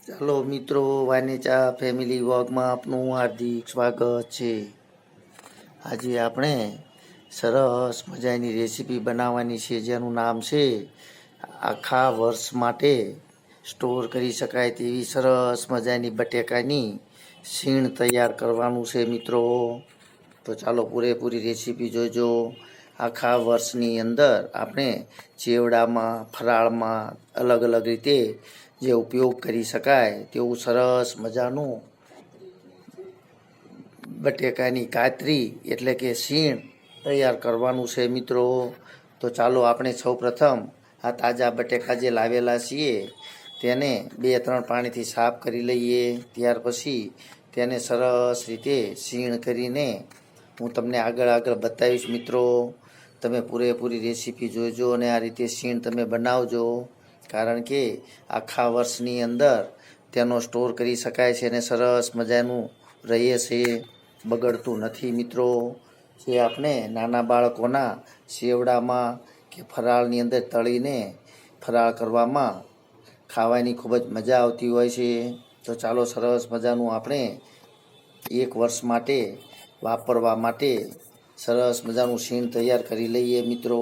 ચાલો મિત્રો વાનેચા ફેમિલી વોકમાં આપનું હાર્દિક સ્વાગત છે. આજે આપણે સરસ મજાની રેસીપી બનાવવાની છે, જેનું નામ છે, આખા વર્ષ માટે સ્ટોર કરી શકાય તેવી સરસ મજાની બટેકાની સીણ તૈયાર કરવાનું છે મિત્રો. તો ચાલો પૂરેપૂરી રેસીપી જોજો. આખા વર્ષની અંદર આપણે ચેવડામાં, ફરાળમાં અલગ અલગ રીતે જે ઉપયોગ કરી શકાય તેવું સરસ મજાનું બટેકાની કાતરી એટલે કે સીણ તૈયાર કરવાનું છે મિત્રો. તો ચાલો આપણે સૌ પ્રથમ આ તાજા બટેકા જે લાવેલા છીએ તેને બે ત્રણ પાણીથી સાફ કરી લઈએ. ત્યાર પછી તેને સરસ રીતે સીણ કરીને હું તમને આગળ આગળ બતાવીશ મિત્રો. તમે પૂરેપૂરી રેસીપી જોજો અને આ રીતે સીણ તમે બનાવજો. કારણ કે આખા વર્ષની અંદર તેનો સ્ટોર કરી શકાય છે અને સરસ મજાનું રહે છે, બગડતું નથી મિત્રો. જે આપણે નાના બાળકોના શેવડામાં કે ફરાળની અંદર તળીને ફરાળ કરવામાં ખાવાની ખૂબ જ મજા આવતી હોય છે. તો ચાલો સરસ મજાનું આપણે એક વર્ષ માટે વાપરવા માટે સરસ મજાનું સીણ તૈયાર કરી લઈએ મિત્રો.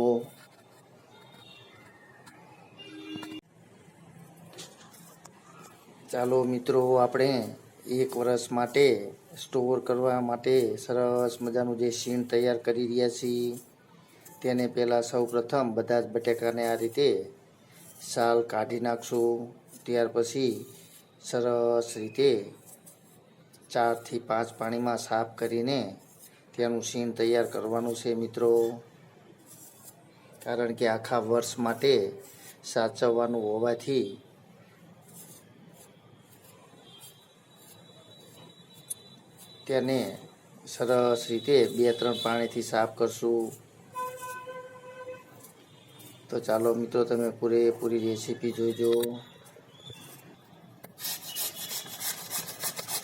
ચાલો મિત્રો, આપણે એક વર્ષ માટે સ્ટોર કરવા માટે સરસ મજાનું જે સીણ તૈયાર કરી રહ્યા છીએ. તેને પહેલાં સૌ પ્રથમ બધા જ બટેકાને આ રીતે સાલ કાઢી નાખશું. ત્યાર પછી સરસ રીતે ચારથી પાંચ પાણીમાં સાફ કરીને તેનું સીણ તૈયાર કરવાનું છે મિત્રો. કારણ કે આખા વર્ષ માટે સાચવવાનું હોવાથી તેને સરસ રીતે બે ત્રણ પાણીથી સાફ કરશું. તો ચાલો મિત્રો, તમે પૂરેપૂરી રેસીપી જોઈજો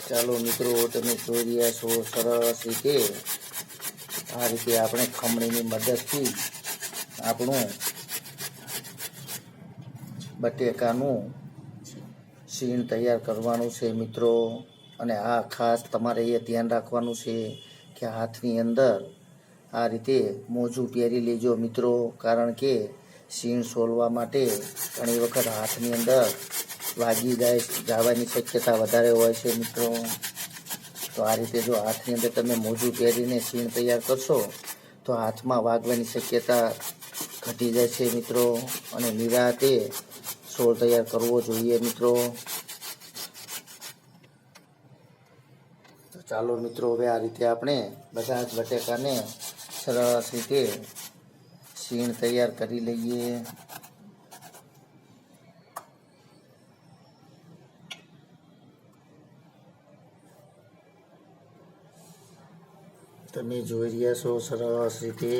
ચાલો મિત્રો, તમે જોઈ રહ્યા છો સરસ રીતે આ રીતે આપણે ખમણીની મદદથી આપણું બટેકાનું સીણ તૈયાર કરવાનું છે મિત્રો. અને આ ખાસ તમારે એ ધ્યાન રાખવાનું છે કે હાથની અંદર આ રીતે મોજું પહેરી લેજો મિત્રો, કારણ કે સીણ સોલવા માટે ઘણી વખત હાથની અંદર વાગી જાય, જવાની શક્યતા વધારે હોય છે મિત્રો. તો આ રીતે જો હાથની અંદર તમે મોજું પહેરીને સીણ તૈયાર કરશો, તો હાથમાં વાગવાની શક્યતા ઘટી જાય છે મિત્રો. અને નિરાતે સોળ તૈયાર કરવો જોઈએ મિત્રો. ચાલો મિત્રો, હવે આ રીતે આપણે બધા જ બટેકાને સરસ રીતે સીણ તૈયાર કરી લઈએ. તમે જોઈ રહ્યા છો, સરસ રીતે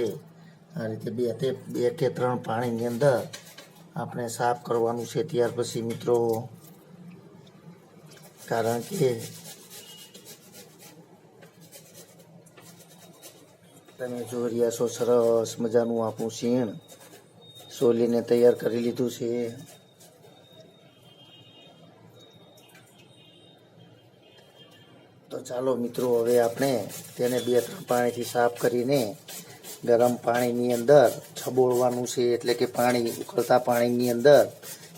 આ રીતે બે તે બે કે ત્રણ પાણીની અંદર આપણે સાફ કરવાનું છે. ત્યાર પછી મિત્રો, કારણ કે તમે જોઈ રહ્યા છો, સરસ મજાનું આપણું શીણ. સોલીને તૈયાર કરી લીધું છે. તો ચાલો મિત્રો, હવે આપણે તેને બે ત્રણ પાણીથી સાફ કરીને ગરમ પાણીની અંદર છબોળવાનું છે, એટલે કે પાણી ઉકળતા પાણીની અંદર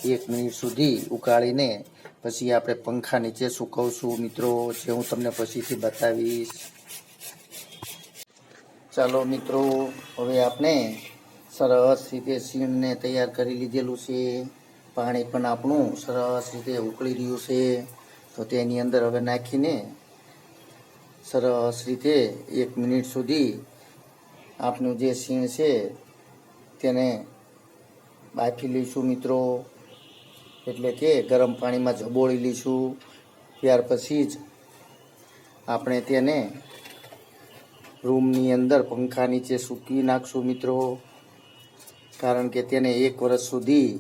એક મિનિટ સુધી ઉકાળીને પછી આપણે પંખા નીચે સૂકવશું. મિત્રો, જે હું તમને પછીથી બતાવીશ. ચાલો મિત્રો, હવે આપણે સરસ રીતે સીણને તૈયાર કરી લીધેલું છે. પાણી પણ આપણું સરસ રીતે ઉકળી રહ્યું છે. તો તેની અંદર હવે નાખીને સરસ રીતે એક મિનિટ સુધી આપનું જે સીણ છે તેને બાફી લઈશું મિત્રો. એટલે કે ગરમ પાણીમાં જબોળી લઈશું. ત્યાર પછી જ આપણે તેને રૂમની અંદર પંખા નીચે સૂકવી નાખશું મિત્રો. કારણ કે તેને એક વર્ષ સુધી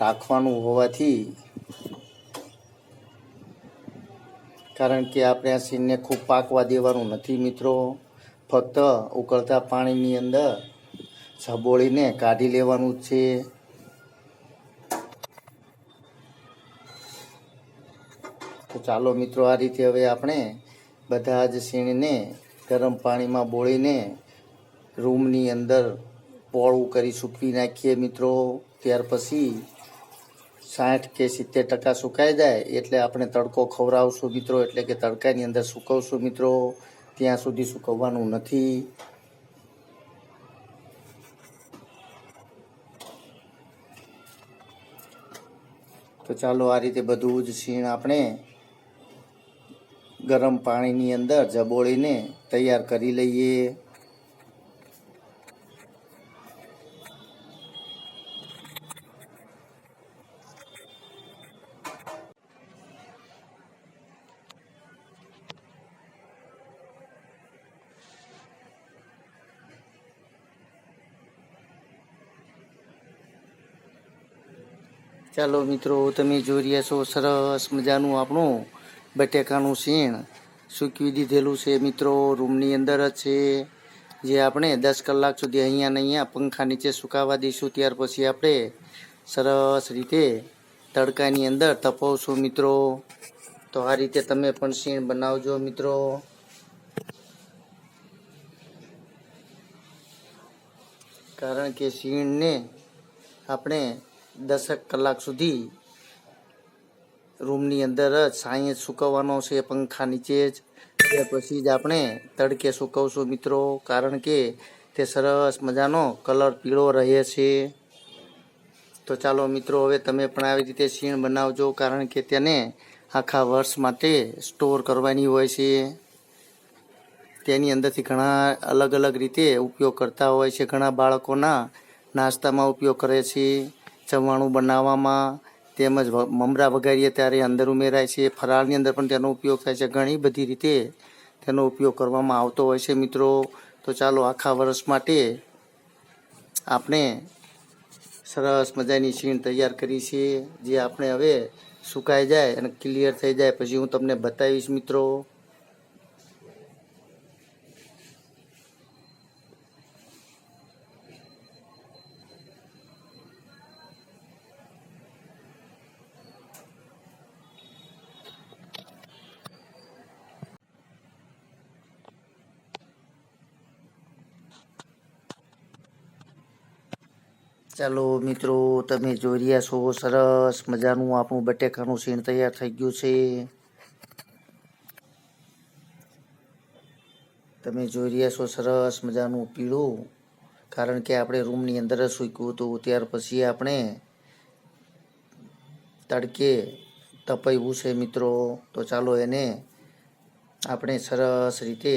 રાખવાનું હોવાથી કારણ કે આપણે આ સીનને ખૂબ પાકવા દેવાનું નથી મિત્રો. ફક્ત ઉકળતા પાણીની અંદર છબોળીને કાઢી લેવાનું છે. તો ચાલો મિત્રો, આ રીતે હવે આપણે બધા જ સીણને ગરમ પાણીમાં બોળીને રૂમની અંદર પોળું કરી સૂકવી નાખીએ મિત્રો. ત્યાર પછી સાઠ કે સિત્તેર ટકા સુકાઈ જાય એટલે આપણે તડકો ખવડાવશું મિત્રો. એટલે કે તડકાની અંદર સુકવશું મિત્રો. ત્યાં સુધી સુકવવાનું નથી. તો ચાલો આ રીતે બધું જ સીણ આપણે ગરમ પાણીની અંદર જબોળીને તૈયાર કરી લઈએ. ચાલો મિત્રો, તમે જોઈ રહ્યા છો સરસ મજાનું આપણું બટેકાનું શીણ સૂકવી દીધેલું છે. મિત્રો, રૂમની અંદર જ છે. જે આપણે દસ કલાક સુધી અહીંયા ને અહીંયા પંખા નીચે સુકાવા દઈશું. ત્યાર પછી આપણે સરસ રીતે તડકાની અંદર તપવશું, મિત્રો. તો આ રીતે તમે પણ શીણ બનાવજો, મિત્રો. કારણ કે શીણને આપણે દસેક કલાક સુધી રૂમની અંદર જ સાંયે જ સૂકવવાનો છે, પંખા નીચે જ. ત્યાર પછી જ આપણે તડકે સૂકવશું મિત્રો, કારણ કે તે સરસ મજાનો કલર પીળો રહે છે. તો ચાલો મિત્રો, હવે તમે પણ આવી રીતે શીણ બનાવજો, કારણ કે તેને આખા વર્ષ માટે સ્ટોર કરવાની હોય છે. તેની અંદરથી ઘણા અલગ અલગ રીતે ઉપયોગ કરતા હોય છે. ઘણા બાળકોના નાસ્તામાં ઉપયોગ કરે છે, જમવાનું બનાવવામાં. તેમજ મમરા વઘારીએ ત્યારે અંદર ઉમેરાય છે. ફરાળની અંદર પણ તેનો ઉપયોગ થાય છે. ઘણી બધી રીતે તેનો ઉપયોગ કરવામાં આવતો હોય છે મિત્રો. તો ચાલો આખા વર્ષ માટે આપણે સરસ મજાની સીણ તૈયાર કરી છે, જે આપણે હવે સુકાઈ જાય અને ક્લિયર થઈ જાય. પછી હું તમને બતાવીશ મિત્રો. ચાલો મિત્રો, તમે જોઈ રહ્યા છો, સરસ મજાનું આપણું બટેકાનું સીણ તૈયાર થઈ ગયું છે. તમે જોઈ રહ્યા છો, સરસ મજાનું પીળું, કારણ કે આપણે રૂમની અંદર જ સૂક્યું હતું. ત્યાર પછી આપણે તડકે તપાવ્યું છે મિત્રો. તો ચાલો એને આપણે સરસ રીતે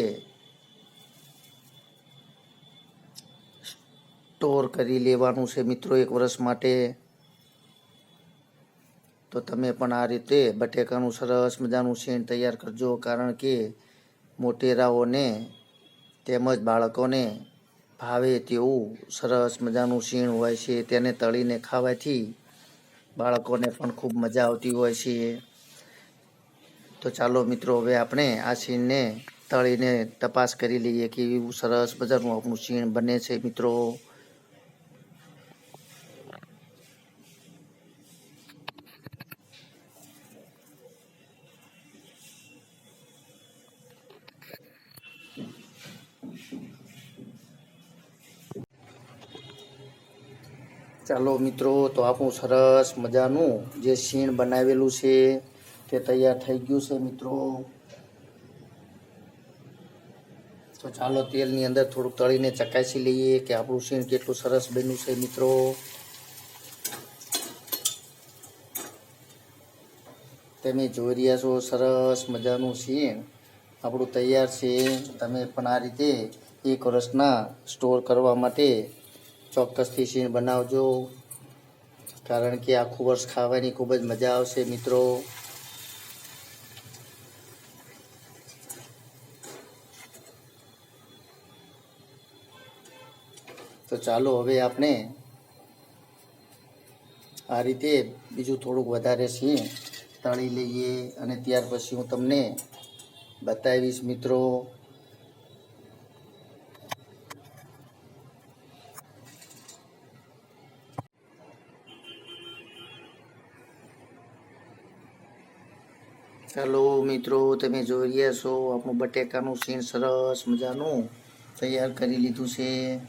સ્ટોર કરી લેવાનું છે મિત્રો એક વર્ષ માટે. તો તમે પણ આ રીતે બટેકાનું સરસ મજાનું શેણ તૈયાર કરજો, કારણ કે મોટેરાઓને તેમજ બાળકોને ભાવે તેવું સરસ મજાનું શીણ હોય છે. તેને તળીને ખાવાથી બાળકોને પણ ખૂબ મજા આવતી હોય છે. તો ચાલો મિત્રો, હવે આપણે આ શીણને તળીને તપાસ કરી લઈએ કે એવું સરસ મજાનું આપણું શીણ બને છે મિત્રો. ચાલો મિત્રો, તો આપણું સરસ મજાનું જે શીણ બનાવેલું છે તે તૈયાર થઈ ગયું છે મિત્રો. તો ચાલો તેલની અંદર થોડુંક તળીને ચકાસી લઈએ કે આપણું શીણ કેટલું સરસ બન્યું છે મિત્રો. તમે જોઈ રહ્યા છો સરસ મજાનું શીણ આપણું તૈયાર છે. તમે પણ આ રીતે એક વર્ષના સ્ટોર કરવા માટે ચોક્કસથી સીન બનાવજો. કારણ કે આખું વર્ષ ખાવાની ખૂબ જ મજા આવશે, મિત્રો. તો ચાલો હવે આપણે આ રીતે બીજું થોડુંક વધારે સિંહ તળી લઈએ અને ત્યાર પછી હું તમને બતાવીશ, મિત્રો. ચાલો મિત્રો, તમે જોઈ રહ્યા છો આપણું બટેકાનું સીન સરસ મજાનું તૈયાર કરી લીધું છે.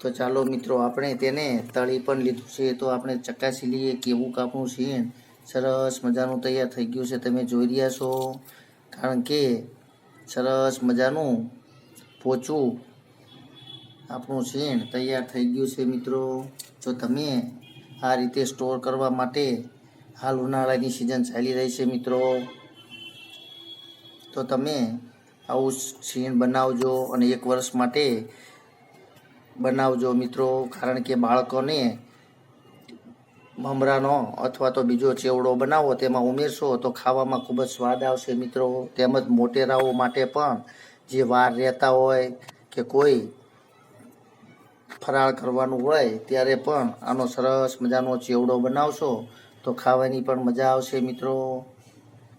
તો ચાલો મિત્રો, આપણે તેને તળી પણ લીધું છે. તો આપણે ચકાસી લઈએ કેવું કાપનું સીન સરસ મજાનું તૈયાર થઈ ગયું છે. તમે જોઈ રહ્યા છો, કારણ કે સરસ મજાનું પોચું આપણું સીણ તૈયાર થઈ ગયું છે મિત્રો. જો તમે આ રીતે સ્ટોર કરવા માટે હાલ ઉનાળાની સિઝન ચાલી રહી છે મિત્રો. તો તમે આવું સીન બનાવજો અને એક વર્ષ માટે બનાવજો મિત્રો, કારણ કે બાળકોને મમરાનો અથવા તો બીજો ચેવડો બનાવો તેમાં ઉમેરશો તો ખાવામાં ખૂબ જ સ્વાદ આવશે મિત્રો. તેમજ મોટેરાઓ માટે પણ જે વાર રહેતા હોય કે કોઈ ફરાળ કરવાનું હોય, ત્યારે પણ આનો સરસ મજાનો ચેવડો બનાવશો. તો ખાવાની પણ મજા આવશે મિત્રો.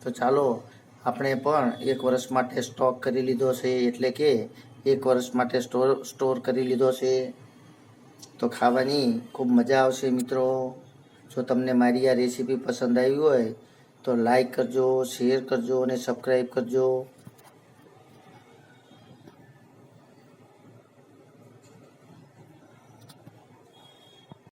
તો ચાલો, આપણે પણ એક વર્ષ માટે સ્ટોક કરી લીધો છે, એટલે કે એક વર્ષ માટે સ્ટોર સ્ટોર કરી લીધો છે. તો ખાવાની ખૂબ મજા આવશે મિત્રો. જો તમને મારી આ રેસીપી પસંદ આવી હોય, તો લાઈક કરજો શેર કરજો અને સબસ્ક્રાઈબ કરજો.